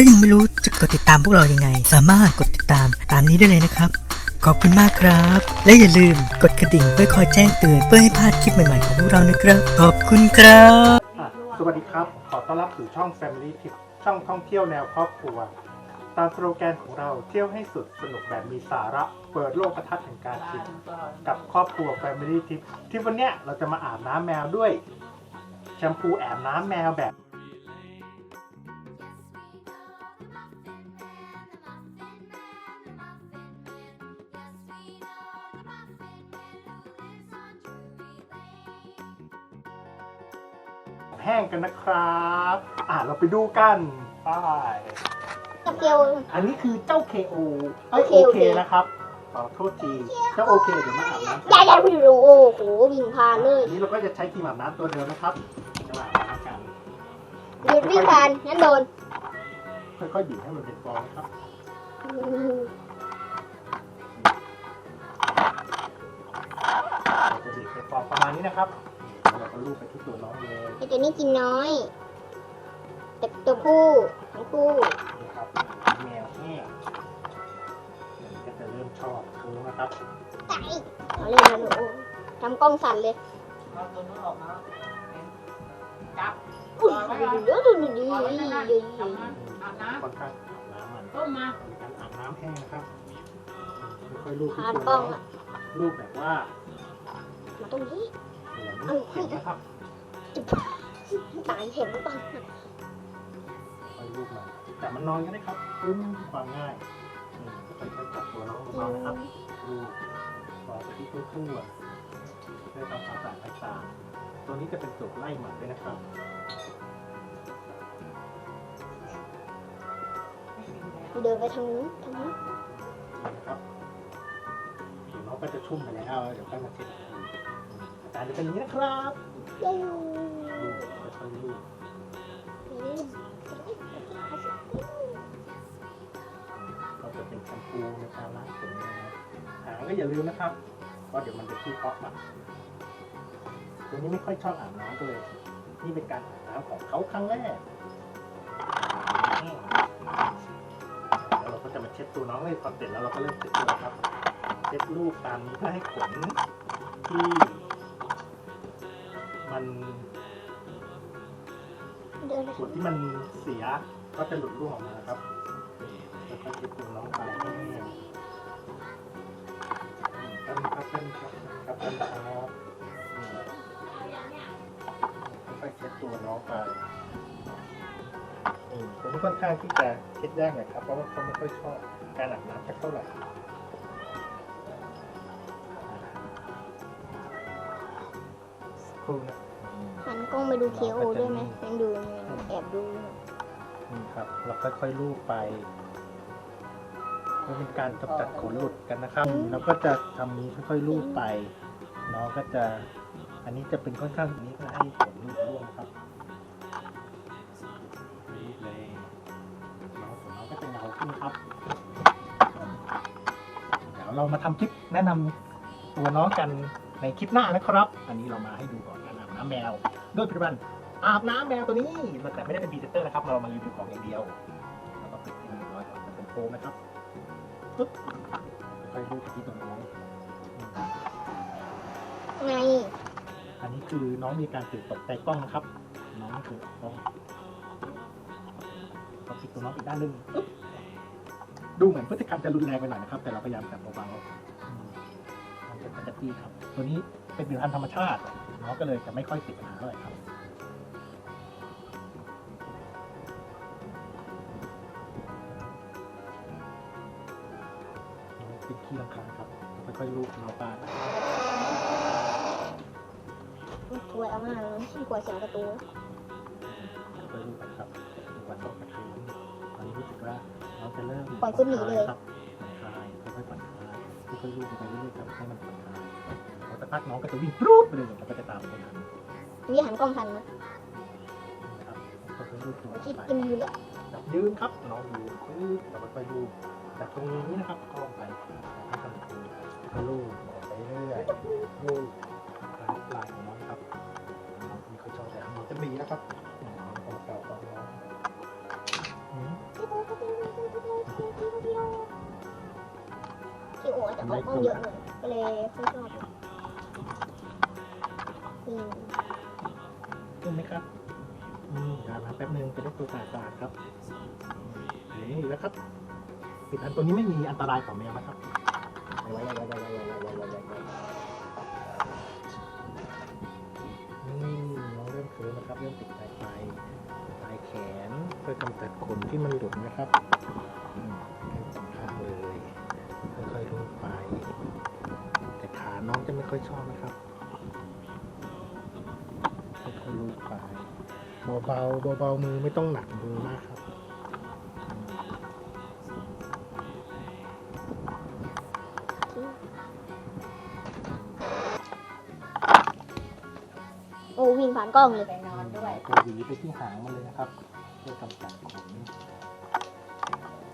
ถ้ายังไม่รู้จะกดติดตามพวกเรายังไง สามารถกดติดตามตามนี้ได้เลยนะครับ ขอบคุณมากครับ และอย่าลืมกดกระดิ่งเพื่อคอยแจ้งเตือน เพื่อให้พลาดคลิปใหม่ๆของพวกเรานะครับ ขอบคุณครับ อะสวัสดีครับ ขอต้อนรับสู่ช่อง Family Trip ช่องท่องเที่ยวแนวครอบครัว ตามสโลแกนของเราเที่ยวให้สุดสนุกแบบมีสาระ เปิดโลกทัศน์แห่งการชิมกับครอบครัว Family Trip ที่วันเนี้ยเราจะมาอาบน้ำแมวด้วย แชมพูแอบน้ำแมวแบบ แห้งกันนะครับ อะเราไปดูกันไปกับเกียวอันนี้คือเจ้า KO เอ้ยโอโอเคเคนะครับขอโทษทีเจ้าโอเคเดี๋ยวมาอาบน้ำยายยายไปดูโอ้โหวิ่งผ่านเลยอันนี้เราก็จะใช้ครีมอาบน้ำตัวเดิมนะครับจะมาอาบน้ำกันหยุดวิ่งผ่านงั้นโดนค่อยๆบีบให้มันเป็นฟองนะครับเราจะบีบเป็นฟองประมาณนี้นะครับแล้ว เราก็ลูบไปที่ตัวน้องเลยไอตัวนี้กินน้อย แต่ตัวผู้ทั้งคู่นี่ครับแมวแห้งมันก็จะเริ่มชอบโค้งนะครับตายเอาเล่นนะหนูทำกล้องสั่นเลยเอาตัวนู้นออกมาจับอุ้ยเดี๋ยวดูดีดีวางไว้ข้างหน้าดีอาบน้ำอาบน้ค่อนข้างอาบน้ำมันำต้มมาเป็นการอาบน้ำแห้งนะครับค่อยๆลูบที่ผ่านตัวกล้น้อองงอะลูบแบบว่า มาตรงนี้ เหมือนเข็นะครับตายเห็นหรือเปล่าค่อยลูบมันแต่มันนอนก็ได้ครับปึ้มควาง่ายนี่ค่อยๆจับตัวน้องเบาๆนะครับลูบฟอไปที่ตัวทั่วเพื่อทำความสะอาดต่างๆตัวนี้จะเป็นสูตรไล่หมัดด้วยนะครับเดินไปทางนู้นทางนู้นนะครับเดี๋ยวน้องก็จะชุ่มไปแล้วเดี๋ยวค่อยมาเช็ดอี กทีอารจะเป็นอย่างนี้นะครับเย้ลูบค่อยๆลูบก็จะเป็นแชมพูในการล้างขนนะครับหางก็อย่าลืมนะครับเพราะเดี๋ยวมันจะขี้เพาะมาตัวนี้ไม่ค่อยชอบอาบน้ำก็เลย นี่เป็นการอาบน้ำของเขาครั้งแรก แล้วเราก็จะมาเช็ดตัวน้องเลยพอเสร็จแล้วเราก็เริ่มเช็ดตัวครับ เช็ดรูปตามนี้เพื่อให้ขนที่ มันเดินไปส่วนที่มันเสียก็จะหลุดร่วงออกมานะครับแล้วก็เช็ดตัวน้องไปให้แห้งอืมครับครับครับครับครับครับอืมค่อยๆเช็ดตัวน้องไปอืมตัวนี้ค่อนข้างที่จะเช็ดยากหน่อยครับเพราะว่าเขาไม่ค่อยชอบการอาบน้ำสักเท่าไหร่สักครู่นะอืม หันกล้องไปดูเคโอด้วยไหมยังดูแอบดูนี่ครับเราค่อยๆลูบไปเพื่อเป็นการกำจัดขนหลุดกันนะครับแล้วก็จะทำนี้ค่อยๆลูบไปน้องก็จะ อันนี้จะเป็นค่อนข้างนี้ก็ให้ขนหลุดร่วงครับลูบเลยน้องขนน้องก็จะเงาขึ้นครับเดี๋ยวเรามาทำคลิปแนะนำตัวน้องกันในคลิปหน้านะครับ อันนี้เรามาให้ดูก่อนการอาบ น้ำแมว ด้วยผลิตภัณฑ์อาบน้ำแมวตัวนี้แต่ไม่ได้เป็นพรีเซนเตอร์นะครับ เรามารีวิวของอย่างเดียวแล้วก็ปิดให้มันเรียบร้อยก่อนมันเป็นโฟมนะครับปึ๊บค่อยๆลูบไปที่ตรงน้องไงอันนี้คือน้องมีการตื่นตกใจกล้องนะครับ น้องตื่นกล้องก็ปิดตัวน้องอีกด้านหนึงปึ๊บดูเหมือนพฤติกรรมจะรุนแรงไปหน่อยนะครับ แต่เราพยายามจับเบาๆอืมน้องเป็นปกติครับ ตัวนี้เป็นผลิตภัณฑ์ธรรมชาติ น้องก็เลยจะไม่ค่อยติดปัญหาเท่าไหร่ครับปิดที่ลำคาญครับค่อยๆลูบเราปากลัวเอามากเลยกลัวเสียงประตูค่อยๆลูบไปครับวันตกกระคืนตอนนี้รู้สึกว่าเราจะเริ่มปล่อยขึ้นหนีเลยครับผ่อนคลายค่อยๆผ่อนคลายค่อยๆลูบไปเรื่อยๆครับให้มันผ่อนคลายพอ สักพักน้องก็จะวิ่งปรู๊ดไปเลยเราก็จะตามไปทันนี่หันกล้องทันนะนะครับค่อยๆลูบตัวคิดไปกินอยู่แล้วจับยืนครับน้องยืนปึ๊บเราค่อยๆลูจากตรงนี้นะครับก็ลงไปให้ทำตรงนี้ก็ลูกไปเรื่อยลูกลายลายของน้องครับน้องไม่ค่อยชอบแบบนี้จะมีนะครับของเก่าของน้องอืมที่โอ้จะออกกล้องเยอะหน่อยก็เลยไม่ชอบ อืมขึ้นไหมครับอืมเดี๋ยวนะแป๊บนึงจะได้ตัวสะอาดๆครับนี่แล้วครับปิดอันตัวนี้ไม่มีอันตรายของแมวนะครับไว้ไว้ไว้ไว้ไว้ไว้ไว้ไว้ไว้ไว้นี่น้องเริ่มเคิร์มนะครับ เริ่มติดปลายปลายปลายแขนเพื่อกำจัดขนที่มันหลุดนะครับอืมทั้งสองข้างเลยค่อยๆลูบไป แต่ขาน้องจะไม่ค่อยชอบนะครับ ไปเบาๆเบาๆมือไม่ต้องหนักมือมากครับโอ้วิ่งผ่านกล้องเลยไปนอนด้วยตัวหวีไปที่หางมันเลยนะครับเพื่อกำจัดขน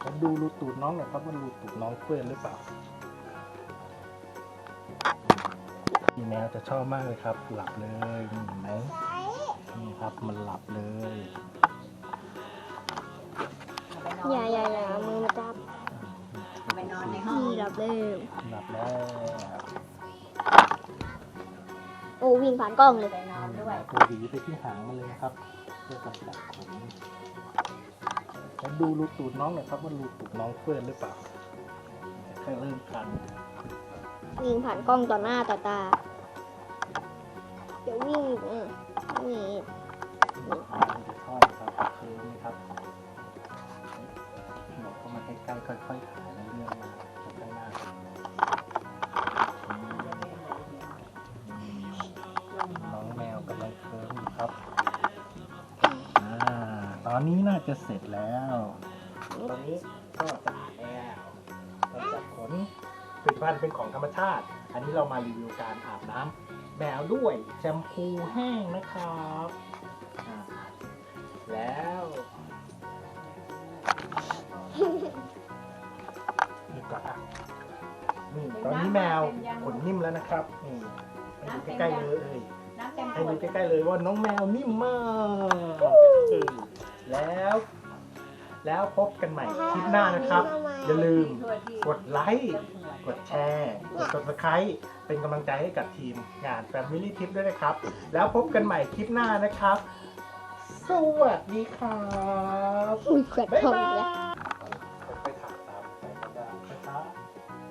แล้วดูรูตูดน้องหน่อยครับว่ารูตูดน้องเปื้อนหรือเปล่าพี่แมวจะชอบมากเลยครับ หลับเลยนี่เห็นไหมนี่ครับ มันหลับเลยไปนอนอย่าอย่าอย่ามือมาจับไปนอนในห้องนี่หลับเลยหลับแล้วโอ้วิ่งผ่านกล้องเลยไปนอนด้วยตัวหวีไปที่หางมันเลยนะครับเพื่อกำจัดขนแล้วดูรูตูดน้องหน่อยครับว่ารูตูดน้องเปื้อนหรือเปล่าแค่เริ่มคันวิ่งผ่านกล้องต่อหน้าต่อตา เดี๋ยววิ่งอะนี่ จะชอบครับคือไหมครับบอกเข้ามาใกล้ๆค่อยๆถ่ายเรื่อยๆมาจนข้างหน้าน้องแมวกำลังเคิร์มอยู่ครับอ่าตอนนี้น่าจะเสร็จแล้ว ตอนนี้ก็สะอาดแล้วกำจัดขนผลิตภัณฑ์เป็นของธรรมชาติ อันนี้เรามารีวิวการอาบน้ำแมวด้วยแชมพูแห้งนะครับ แล้วนี่ก่อนอะนี่ตอนนี้แมวขนนิ่มแล้วนะครับนี่ให้ดูใกล้ๆเลยน้ำเต็มขให้วดูดใกล้ๆเลยว่าน้องแมวนิ่มมากเออแล้ว แล้วพบกันใหม่คลิปหน้านะครับ อย่าลืมกดไลค์กดแชร์กด subscribe เป็นกำลังใจให้กับทีมงาน Family Tip ด้วยนะครับ แล้วพบกันใหม่คลิปหน้านะครับ สวัสดีครับอุ้ยแขวดบ๊ายทองบายแล้วค่อยๆถักตามไปช้า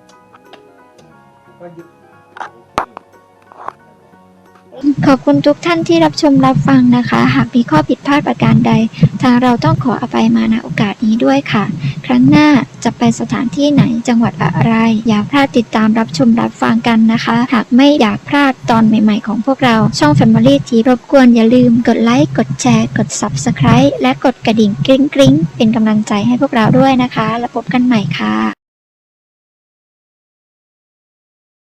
ๆก็หยุดโอเคขอบคุณทุกท่านที่รับชมรับฟังนะคะ หากมีข้อผิดพลาดประการใด ทางเราต้องขออภัยมาณโอกาสนี้ด้วยค่ะ ครั้งหน้า จะไปสถานที่ไหนจังหวัดอะไร อย่าพลาดติดตามรับชมรับฟังกันนะคะ หากไม่อยากพลาดตอนใหม่ๆของพวกเราช่อง Family ทีรบกวนอย่าลืมกดไลค์กดแชร์กด Subscribe และกดกระดิ่งกริ๊งกริ๊งๆเป็นกำลังใจให้พวกเราด้วยนะคะ แล้วพบกันใหม่ค่ะ